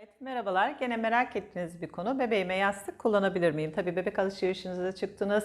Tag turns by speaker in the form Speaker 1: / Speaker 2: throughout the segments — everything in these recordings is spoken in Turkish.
Speaker 1: Evet, merhabalar. Gene merak ettiğiniz bir konu. Bebeğime yastık kullanabilir miyim? Tabii bebek alışverişinize çıktınız.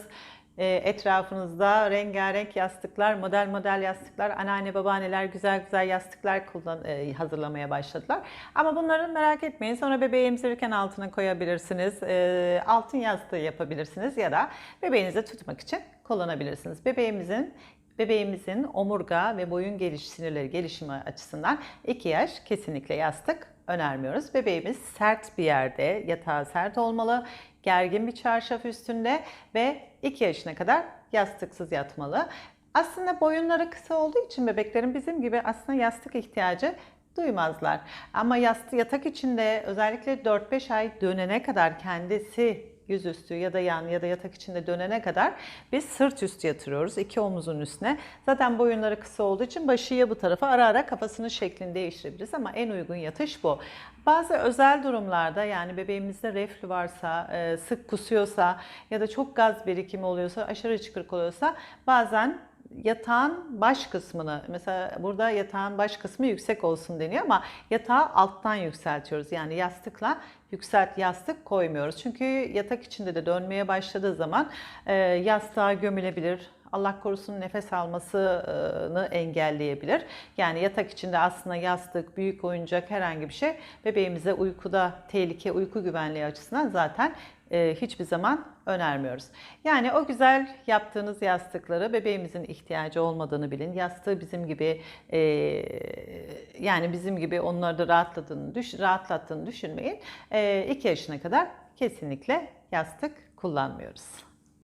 Speaker 1: E, etrafınızda rengarenk yastıklar, model model yastıklar, anneanne babaanneler güzel güzel yastıklar kullan, e, hazırlamaya başladılar. Ama bunları merak etmeyin. Sonra bebeği emzirirken altına koyabilirsiniz. E, altın yastığı yapabilirsiniz ya da bebeğinizi tutmak için kullanabilirsiniz. Bebeğimizin Bebeğimizin omurga ve boyun geliş sinirleri gelişimi açısından 2 yaş kesinlikle yastık önermiyoruz. Bebeğimiz sert bir yerde, yatağı sert olmalı, gergin bir çarşaf üstünde ve 2 yaşına kadar yastıksız yatmalı. Aslında boyunları kısa olduğu için bebeklerin bizim gibi aslında yastık ihtiyacı duymazlar. Ama yastık yatak içinde özellikle 4-5 ay dönene kadar kendisi yüzüstü ya da yan ya da yatak içinde dönene kadar biz sırt üstü yatırıyoruz iki omuzun üstüne. Zaten boyunları kısa olduğu için başı ya bu tarafa ara ara kafasının şeklini değiştirebiliriz ama en uygun yatış bu. Bazı özel durumlarda yani bebeğimizde reflü varsa, e, sık kusuyorsa ya da çok gaz birikimi oluyorsa, aşırı çıkırık oluyorsa bazen yatağın baş kısmını mesela burada yatağın baş kısmı yüksek olsun deniyor ama yatağı alttan yükseltiyoruz. Yani yastıkla yükselt yastık koymuyoruz. Çünkü yatak içinde de dönmeye başladığı zaman e, yastığa gömülebilir. Allah korusun nefes almasını engelleyebilir. Yani yatak içinde aslında yastık, büyük oyuncak herhangi bir şey bebeğimize uykuda tehlike, uyku güvenliği açısından zaten hiçbir zaman önermiyoruz. Yani o güzel yaptığınız yastıkları bebeğimizin ihtiyacı olmadığını bilin. Yastığı bizim gibi e, yani bizim gibi onları da rahatladığını, düş, rahatlattığını düşünmeyin. 2 yaşına kadar kesinlikle yastık kullanmıyoruz.